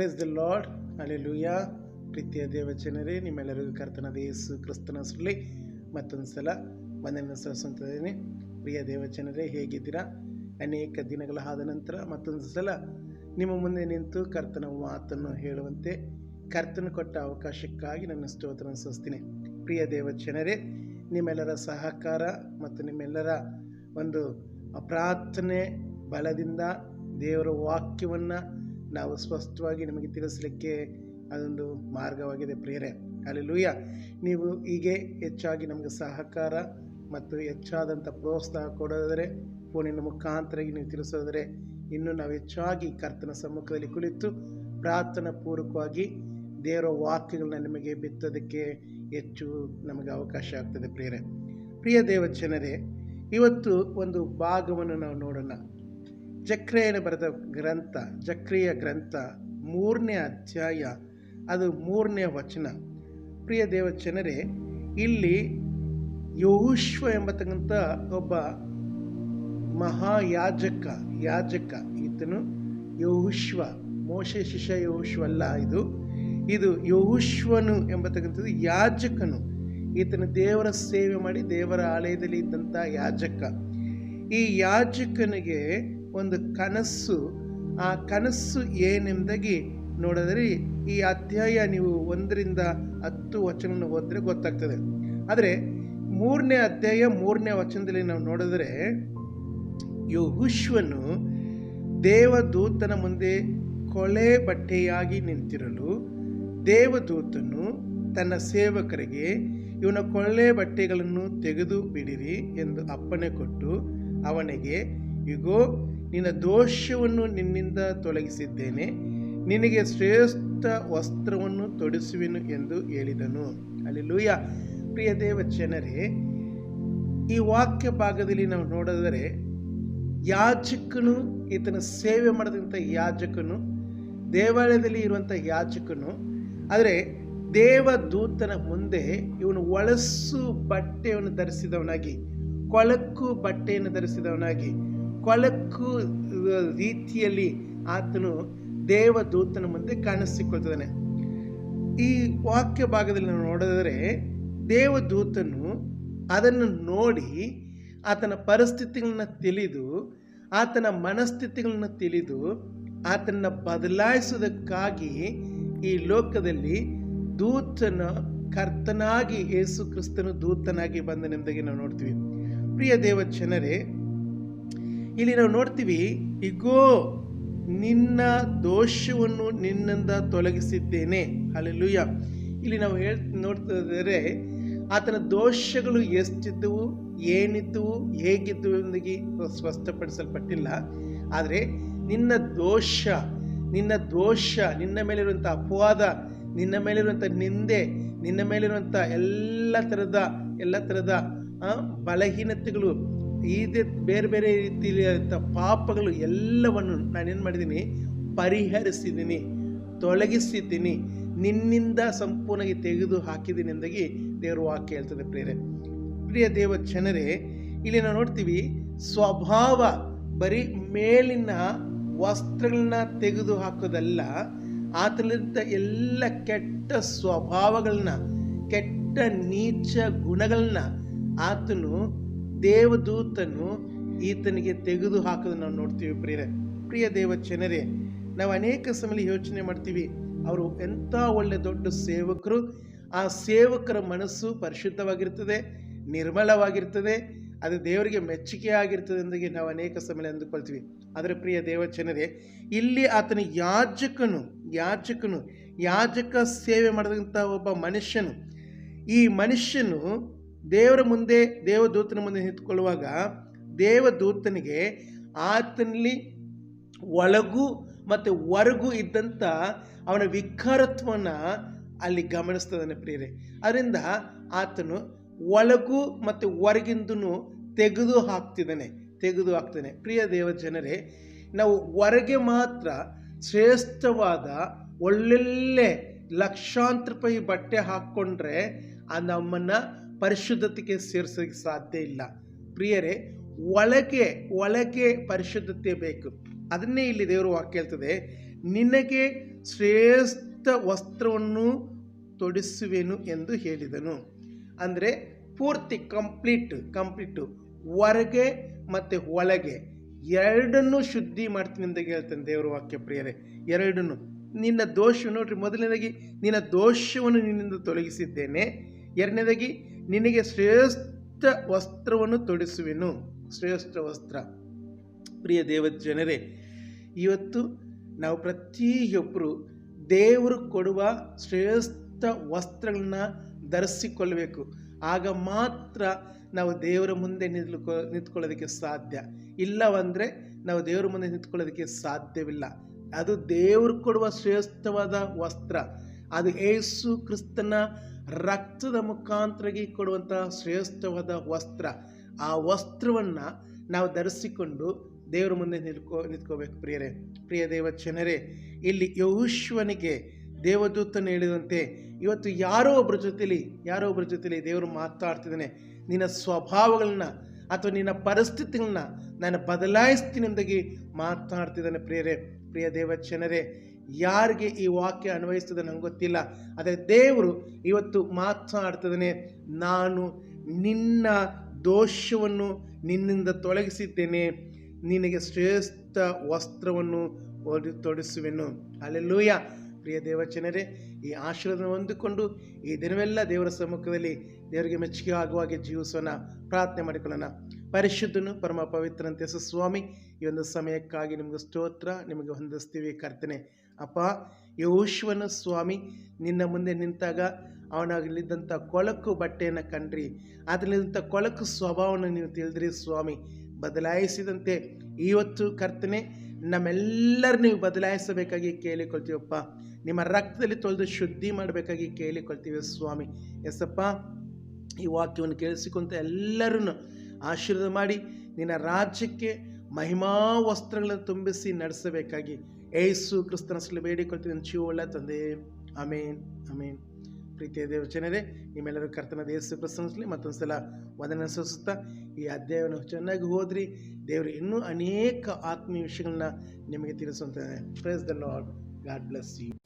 Praise the lord alleluia ಪ್ರೀತಿಯ ದೇವಚನರೇ ನಿಮ್ಮೆಲ್ಲರಿಗೂ ಕರ್ತನಾದ ಯೇಸು ಕ್ರಿಸ್ತನ ಸುರಲಿ ಮತ್ತೊಂದು ಸಲ ಒಂದನ್ನು ಸಲ್ಲಿಸುತ್ತಿದ್ದೇನೆ ಪ್ರಿಯ ದೇವಚನರೇ ಹೇಗಿದ್ದೀರಾ? ಅನೇಕ ದಿನಗಳ ಆದ ನಂತರ ಮತ್ತೊಂದು ಸಲ ನಿಮ್ಮ ಮುಂದೆ ನಿಂತು ಕರ್ತನ ಮಾತನ್ನು ಹೇಳುವಂತೆ ಕರ್ತನ ಕೊಟ್ಟ ಅವಕಾಶಕ್ಕಾಗಿ ನನ್ನ ಸ್ತೋತ್ರ ಸಲ್ಲಿಸ್ತೀನಿ ಪ್ರಿಯ ದೇವಚನರೇ ನಿಮ್ಮೆಲ್ಲರ ಸಹಕಾರ ಮತ್ತು ನಿಮ್ಮೆಲ್ಲರ ಒಂದು ಪ್ರಾರ್ಥನೆ ಬಲದಿಂದ ದೇವರ ವಾಕ್ಯವನ್ನು ನಾವು ಸ್ಪಷ್ಟವಾಗಿ ನಿಮಗೆ ತಿಳಿಸಲಿಕ್ಕೆ ಅದೊಂದು ಮಾರ್ಗವಾಗಿದೆ ಪ್ರೇರೆ ಅಲ್ಲಿ ಲೂಯ್ಯ ನೀವು ಹೀಗೆ ಹೆಚ್ಚಾಗಿ ನಮಗೆ ಸಹಕಾರ ಮತ್ತು ಹೆಚ್ಚಾದಂಥ ಪ್ರೋತ್ಸಾಹ ಕೊಡೋದರೆ ಫೋನಿನ ಮುಖಾಂತರವಾಗಿ ನೀವು ತಿಳಿಸೋದರೆ ಇನ್ನೂ ನಾವು ಹೆಚ್ಚಾಗಿ ಕರ್ತನ ಸಮ್ಮುಖದಲ್ಲಿ ಕುಳಿತು ಪ್ರಾರ್ಥನಾ ಪೂರ್ವಕವಾಗಿ ದೇವರ ವಾಕ್ಯಗಳನ್ನ ನಿಮಗೆ ಬಿತ್ತೋದಕ್ಕೆ ಹೆಚ್ಚು ನಮಗೆ ಅವಕಾಶ ಆಗ್ತದೆ ಪ್ರೇರೆ ಪ್ರಿಯ ದೇವಜನರೇ, ಇವತ್ತು ಒಂದು ಭಾಗವನ್ನು ನಾವು ನೋಡೋಣ. ಜಕ್ರಿಯನ ಬರೆದ ಗ್ರಂಥ, ಜಕ್ರಿಯ ಗ್ರಂಥ ಮೂರನೇ ಅಧ್ಯಾಯ, ಅದು ಮೂರನೇ ವಚನ. ಪ್ರಿಯ ದೇವಚನರೇ ಇಲ್ಲಿ ಯೋಶ್ವ ಎಂಬತಕ್ಕಂಥ ಒಬ್ಬ ಮಹಾಯಾಜಕ, ಯಾಜಕ ಈತನು ಯಹುಶ್ವ, ಮೋಶ ಶಿಷ್ಯ ಯಹುಶ್ವ ಅಲ್ಲ ಇದು. ಇದು ಯಹುಶ್ವನು ಎಂಬತಕ್ಕಂಥದ್ದು ಯಾಜಕನು. ಈತನು ದೇವರ ಸೇವೆ ಮಾಡಿ ದೇವರ ಆಲಯದಲ್ಲಿ ಇದ್ದಂಥ ಯಾಜಕ. ಈ ಯಾಜಕನಿಗೆ ಒಂದು ಕನಸು, ಆ ಕನಸು ಏನೆಂದಾಗಿ ನೋಡಿದರೆ? ಈ ಅಧ್ಯಾಯ ನೀವು ಒಂದರಿಂದ ಹತ್ತು ವಚನ ಓದಿದ್ರೆ ಗೊತ್ತಾಗ್ತದೆ. ಆದರೆ ಮೂರನೇ ಅಧ್ಯಾಯ ಮೂರನೇ ವಚನದಲ್ಲಿ ನಾವು ನೋಡಿದ್ರೆ ಯಹುಶ್ವನು ದೇವದೂತನ ಮುಂದೆ ಕೊಳೆ ಬಟ್ಟೆಯಾಗಿ ನಿಂತಿರಲು ದೇವದೂತನು ತನ್ನ ಸೇವಕರಿಗೆ, ಇವನ ಕೊಳ್ಳೆ ಬಟ್ಟೆಗಳನ್ನು ತೆಗೆದು ಬಿಡಿರಿ ಎಂದು ಅಪ್ಪಣೆ ಕೊಟ್ಟು ಅವನಿಗೆ, ಇಗೋ ನಿನ್ನ ದೋಷವನ್ನು ನಿನ್ನಿಂದ ತೊಲಗಿಸಿದ್ದೇನೆ. ನಿನಗೆ ಶ್ರೇಷ್ಠ ವಸ್ತ್ರವನ್ನು ತೊಡಿಸುವೆನು ಎಂದು ಹೇಳಿದನು. ಅಲ್ಲಿ ಲೂಯ ಪ್ರಿಯ ದೇವಚನರೇ ಈ ವಾಕ್ಯ ಭಾಗದಲ್ಲಿ ನಾವು ನೋಡಿದರೆ ಯಾಜಕನು ಈತನ ಸೇವೆ ಮಾಡಿದಂಥ ಯಾಜಕನು, ದೇವಾಲಯದಲ್ಲಿ ಇರುವಂಥ ಯಾಜಕನು, ಆದರೆ ದೇವದೂತನ ಮುಂದೆ ಇವನು ಒಳಸು ಬಟ್ಟೆಯನ್ನು ಧರಿಸಿದವನಾಗಿ, ಕೊಳಕು ಬಟ್ಟೆಯನ್ನು ಧರಿಸಿದವನಾಗಿ ಕೊಳಕು ರೀತಿಯಲ್ಲಿ ಆತನು ದೇವದೂತನ ಮುಂದೆ ಕಾಣಿಸಿಕೊಳ್ತಿದ್ದಾನೆ ಈ ವಾಕ್ಯ ಭಾಗದಲ್ಲಿ ನಾವು ನೋಡಿದರೆ ದೇವದೂತನು ಅದನ್ನು ನೋಡಿ ಆತನ ಪರಿಸ್ಥಿತಿಗಳನ್ನ ತಿಳಿದು, ಆತನ ಮನಸ್ಥಿತಿಗಳನ್ನ ತಿಳಿದು ಆತನ ಬದಲಾಯಿಸೋದಕ್ಕಾಗಿ ಈ ಲೋಕದಲ್ಲಿ ದೂತನ ಕರ್ತನಾಗಿ ಯೇಸು ಕ್ರಿಸ್ತನು ದೂತನಾಗಿ ಬಂದನೆಂದಾಗಿ ನಾವು ನೋಡ್ತೀವಿ. ಪ್ರಿಯ ದೇವ ಜನರೇ ಇಲ್ಲಿ ನಾವು ನೋಡ್ತೀವಿ, ಇಗೋ, ನಿನ್ನ ದೋಷವನ್ನು ನಿನ್ನಿಂದ ತೊಲಗಿಸಿದ್ದೇನೆ. ಅಲ್ಲೂಯ್ಯ ಇಲ್ಲಿ ನಾವು ಹೇಳ್ ನೋಡ್ತಿದ್ರೆ ಆತನ ದೋಷಗಳು ಎಷ್ಟಿದ್ದವು, ಏನಿದ್ದವು, ಹೇಗಿದ್ದವು ಎಂದಿಗೆ ಸ್ಪಷ್ಟಪಡಿಸಲ್ಪಟ್ಟಿಲ್ಲ. ಆದರೆ ನಿನ್ನ ದೋಷ ನಿನ್ನ ದೋಷ, ನಿನ್ನ ಮೇಲಿರುವಂಥ ಅಪವಾದ, ನಿನ್ನ ಮೇಲಿರುವಂಥ ನಿಂದೆ, ನಿನ್ನ ಮೇಲಿರುವಂಥ ಎಲ್ಲ ಥರದ ಎಲ್ಲ ಥರದ ಬಲಹೀನತೆಗಳು ಇದೇ ಬೇರೆ ಬೇರೆ ರೀತಿಯಾದಂಥ ಪಾಪಗಳು ಎಲ್ಲವನ್ನು ನಾನೇನು ಮಾಡಿದ್ದೀನಿ, ಪರಿಹರಿಸಿದ್ದೀನಿ ತೊಲಗಿಸಿದ್ದೀನಿ ನಿನ್ನಿಂದ ಸಂಪೂರ್ಣವಾಗಿ ತೆಗೆದು ಹಾಕಿದ್ದೀನಿ ಎಂದಾಗಿ ದೇವರು ವಾಕ್ಯ ಹೇಳ್ತದೆ ಪ್ರೇರೆ ಪ್ರಿಯ ದೇವ ಜನರೇ, ಇಲ್ಲಿ ನಾವು ನೋಡ್ತೀವಿ, ಸ್ವಭಾವ ಬರೀ ಮೇಲಿನ ವಸ್ತ್ರಗಳನ್ನ ತೆಗೆದು ಹಾಕೋದಲ್ಲ ಆತನಿಂದ ಎಲ್ಲ ಕೆಟ್ಟ ಸ್ವಭಾವಗಳನ್ನ, ಕೆಟ್ಟ ನೀಚ ಗುಣಗಳನ್ನ ಆತನು ದೇವದೂತನು ಈತನಿಗೆ ತೆಗೆದು ಹಾಕೋದನ್ನು ನಾವು ನೋಡ್ತೀವಿ ಪ್ರಿಯರೇ. ಪ್ರಿಯ ದೇವ ಜನರೇ, ನಾವು ಅನೇಕ ಸಮಯ ಯೋಚನೆ ಮಾಡ್ತೀವಿ, ಅವರು ಎಂಥ ಒಳ್ಳೆ ದೊಡ್ಡ ಸೇವಕರು. ಆ ಸೇವಕರ ಮನಸ್ಸು ಪರಿಶುದ್ಧವಾಗಿರ್ತದೆ, ನಿರ್ಮಲವಾಗಿರ್ತದೆ, ಅದು ದೇವರಿಗೆ ಮೆಚ್ಚುಗೆ ಆಗಿರ್ತದೆ ಎಂದಾಗಿ ನಾವು ಅನೇಕ ಸಮಯ ಅಂದುಕೊಳ್ತೀವಿ. ಆದರೆ ಪ್ರಿಯ ದೇವಚನರೇ ಇಲ್ಲಿ ಆತನ ಯಾಜಕನು ಯಾಜಕನು, ಯಾಜಕ ಸೇವೆ ಮಾಡಿದಂಥ ಒಬ್ಬ ಮನುಷ್ಯನು, ಈ ಮನುಷ್ಯನು ದೇವರ ಮುಂದೆ, ದೇವದೂತನ ಮುಂದೆ ನಿಂತ್ಕೊಳ್ಳುವಾಗ ದೇವದೂತನಿಗೆ ಆತನಲ್ಲಿ ಒಳಗೂ ಮತ್ತು ಹೊರಗೂ ಇದ್ದಂಥ ಅವನ ವಿಕಾರತ್ವನ ಅಲ್ಲಿ ಗಮನಿಸ್ತದಾನೆ ಪ್ರಿಯರೇ. ಅದರಿಂದ ಆತನು ಒಳಗೂ ಮತ್ತು ಹೊರಗಿಂದೂ ತೆಗೆದು ಹಾಕ್ತಿದ್ದಾನೆ, ತೆಗೆದು ಹಾಕ್ತಾನೆ ಪ್ರಿಯ ದೇವ ಜನರೇ ನಾವು ಹೊರಗೆ ಮಾತ್ರ ಶ್ರೇಷ್ಠವಾದ ಒಳ್ಳೊಳ್ಳೆ ಲಕ್ಷಾಂತರ ರೂಪಾಯಿ ಬಟ್ಟೆ ಹಾಕ್ಕೊಂಡ್ರೆ ಆ ನಮ್ಮನ್ನು ಪರಿಶುದ್ಧತೆಗೆ ಸೇರಿಸೋಕ್ಕೆ ಸಾಧ್ಯ ಇಲ್ಲ. ಪ್ರಿಯರೇ, ಒಳಗೆ ಒಳಗೆ ಪರಿಶುದ್ಧತೆ ಬೇಕು. ಅದನ್ನೇ ಇಲ್ಲಿ ದೇವರು ವಾಕ್ಯ ಹೇಳ್ತದೆ. ನಿನಗೆ ಶ್ರೇಷ್ಠ ವಸ್ತ್ರವನ್ನು ತೊಡಿಸುವೆನು ಎಂದು ಹೇಳಿದನು. ಅಂದರೆ ಪೂರ್ತಿ, ಕಂಪ್ಲೀಟ್, ಕಂಪ್ಲೀಟು. ಹೊರಗೆ ಮತ್ತು ಒಳಗೆ. ಎರಡನ್ನೂ ಶುದ್ಧಿ ಮಾಡ್ತೀನಿ ಅಂತ ಹೇಳ್ತಾನೆ ದೇವರ ವಾಕ್ಯ ಪ್ರಿಯರೇ. ಎರಡನ್ನು. ನಿನ್ನ ದೋಷ ನೋಡ್ರಿ, ಮೊದಲನೇದಾಗಿ ನಿನ್ನ ದೋಷವನ್ನು ನಿನ್ನಿಂದ ತೊಲಗಿಸಿದ್ದೇನೆ. ಎರಡನೇದಾಗಿ ನಿನಗೆ ಶ್ರೇಷ್ಠ ವಸ್ತ್ರವನ್ನು ತೊಡಿಸುವೆನು. ಶ್ರೇಷ್ಠ ವಸ್ತ್ರ. ಪ್ರಿಯ ದೇವ ಜನರೇ ಇವತ್ತು ನಾವು ಪ್ರತಿಯೊಬ್ಬರು ದೇವರು ಕೊಡುವ ಶ್ರೇಷ್ಠ ವಸ್ತ್ರಗಳನ್ನ ಧರಿಸಿಕೊಳ್ಳಬೇಕು. ಆಗ ಮಾತ್ರ ನಾವು ದೇವರ ಮುಂದೆ ನಿಲ್ಕೊ ನಿಂತ್ಕೊಳ್ಳೋದಕ್ಕೆ ಸಾಧ್ಯ. ಇಲ್ಲವಂದರೆ ನಾವು ದೇವರ ಮುಂದೆ ನಿಂತ್ಕೊಳ್ಳೋದಕ್ಕೆ ಸಾಧ್ಯವಿಲ್ಲ. ಅದು ದೇವರು ಕೊಡುವ ಶ್ರೇಷ್ಠವಾದ ವಸ್ತ್ರ. ಅದು ಏಸು ಕ್ರಿಸ್ತನ ರಕ್ತದ ಮುಖಾಂತರಗಿ ಕೊಡುವಂಥ ಶ್ರೇಷ್ಠವಾದ ವಸ್ತ್ರ. ಆ ವಸ್ತ್ರವನ್ನು ನಾವು ಧರಿಸಿಕೊಂಡು ದೇವರ ಮುಂದೆ ನಿಲ್ಕೋ, ನಿಂತ್ಕೋಬೇಕು ಪ್ರಿಯರೇ. ಪ್ರಿಯ ದೇವ ಜನರೇ, ಇಲ್ಲಿ ಯಹುಶ್ವನಿಗೆ ದೇವದೂತನು ಹೇಳಿದಂತೆ ಇವತ್ತು ಯಾರೋ ಒಬ್ಬರ ಜೊತೆಲಿ, ಯಾರೋ ಒಬ್ಬರ ಜೊತೆಲಿ ದೇವರು ಮಾತಾಡ್ತಿದ್ದಾನೆ. ನಿನ್ನ ಸ್ವಭಾವಗಳನ್ನ ಅಥವಾ ನಿನ್ನ ಪರಿಸ್ಥಿತಿಗಳನ್ನ ನಾನು ಬದಲಾಯಿಸ್ತೀನಿ ಎಂದಾಗಿ ಮಾತನಾಡ್ತಿದ್ದಾನೆ ಪ್ರಿಯರೇ. ಪ್ರಿಯ ದೇವ ಜನರೇ ಯಾರಿಗೆ ಈ ವಾಕ್ಯ ಅನ್ವಯಿಸ್ತದೆ ನಂಗೆ ಗೊತ್ತಿಲ್ಲ, ಆದರೆ ದೇವರು ಇವತ್ತು ಮಾತನಾಡ್ತಿದ್ದಾನೆ ನಾನು ನಿನ್ನ ದೋಷವನ್ನು ನಿನ್ನಿಂದ ತೊಲಗಿಸಿದ್ದೇನೆ, ನಿನಗೆ ಶ್ರೇಷ್ಠ ವಸ್ತ್ರವನ್ನು ತೊಡಿಸುವೆನು. ಅಲ್ಲೆಲ್ಲೂಯ ಪ್ರಿಯ ದೇವಚನರೇ, ಈ ಆಶೀರ್ವಾದ ಹೊಂದಿಕೊಂಡು ಈ ದಿನವೆಲ್ಲ ದೇವರ ಸಮ್ಮುಖದಲ್ಲಿ ದೇವರಿಗೆ ಮೆಚ್ಚುಗೆ ಆಗುವ ಹಾಗೆ ಜೀವಿಸೋಣ, ಪ್ರಾರ್ಥನೆ ಮಾಡಿಕೊಳ್ಳೋಣ. ಪರಿಶುದ್ಧನು, ಪರಮ ಪವಿತ್ರನಂತೆ ಸ್ವಾಮಿ, ಈ ಒಂದು ಸಮಯಕ್ಕಾಗಿ ನಿಮಗೆ ಸ್ತೋತ್ರ, ನಿಮಗೆ ಹೊಂದಿಸ್ತೀವಿ ಕರ್ತನೆ. ಅಪ್ಪ, ಯಹೋಶ್ವನ ಸ್ವಾಮಿ, ನಿನ್ನ ಮುಂದೆ ನಿಂತಾಗ ಅವನಾಗಲಿದ್ದಂಥ ಕೊಳಕು ಬಟ್ಟೆಯನ್ನು ಕಂಡ್ರಿ. ಅದರಲ್ಲಿದ್ದಂಥ ಕೊಳಕು ಸ್ವಭಾವವನ್ನು ನೀವು ತಿಳಿದ್ರಿ ಸ್ವಾಮಿ. ಬದಲಾಯಿಸಿದಂತೆ ಇವತ್ತು ಕರ್ತನೆ, ನಮ್ಮೆಲ್ಲರೂ ನೀವು ಬದಲಾಯಿಸಬೇಕಾಗಿ ಕೇಳಿಕೊಳ್ತೀವಪ್ಪ. ನಿಮ್ಮ ರಕ್ತದಲ್ಲಿ ತೊಳೆದು ಶುದ್ಧಿ ಮಾಡಬೇಕಾಗಿ ಕೇಳಿಕೊಳ್ತೀವಿ ಸ್ವಾಮಿ. ಎಸಪ್ಪ, ಈ ವಾಕ್ಯವನ್ನು ಕೇಳಿಸಿಕೊಂತ ಎಲ್ಲರನ್ನು ಆಶೀರ್ವಾದ ಮಾಡಿ ನಿನ್ನ ರಾಜ್ಯಕ್ಕೆ ಮಹಿಮಾ ವಸ್ತ್ರಗಳನ್ನು ತುಂಬಿಸಿ ನಡೆಸಬೇಕಾಗಿ ಏಸು ಕ್ರಿಸ್ತನ ಬೇಡಿಕೊಳ್ತೀನಿ ನನ್ನ ಜೀವಳ್ಳ ತಂದೆ. ಅಮೇನ್ ಅಮೇನ್ ಪ್ರೀತಿಯ ದೇವಚನರೇ ನಿಮ್ಮೆಲ್ಲರೂ ಕರ್ತನ ದೇವಸ್ಸು ಕ್ರಿಸ್ತನಿಸಲಿ ಮತ್ತೊಂದು ಸಲ ವಂದನೆ ಸಲ್ಲಿಸುತ್ತಾ ಈ ಅಧ್ಯಾಯವನ್ನು ಚೆನ್ನಾಗಿ ಹೋದ್ರಿ ದೇವರು ಇನ್ನೂ ಅನೇಕ ಆತ್ಮೀಯ ವಿಷಯಗಳನ್ನ ನಿಮಗೆ ತಿಳಿಸುವಂತಾನೆ praise the lord god bless you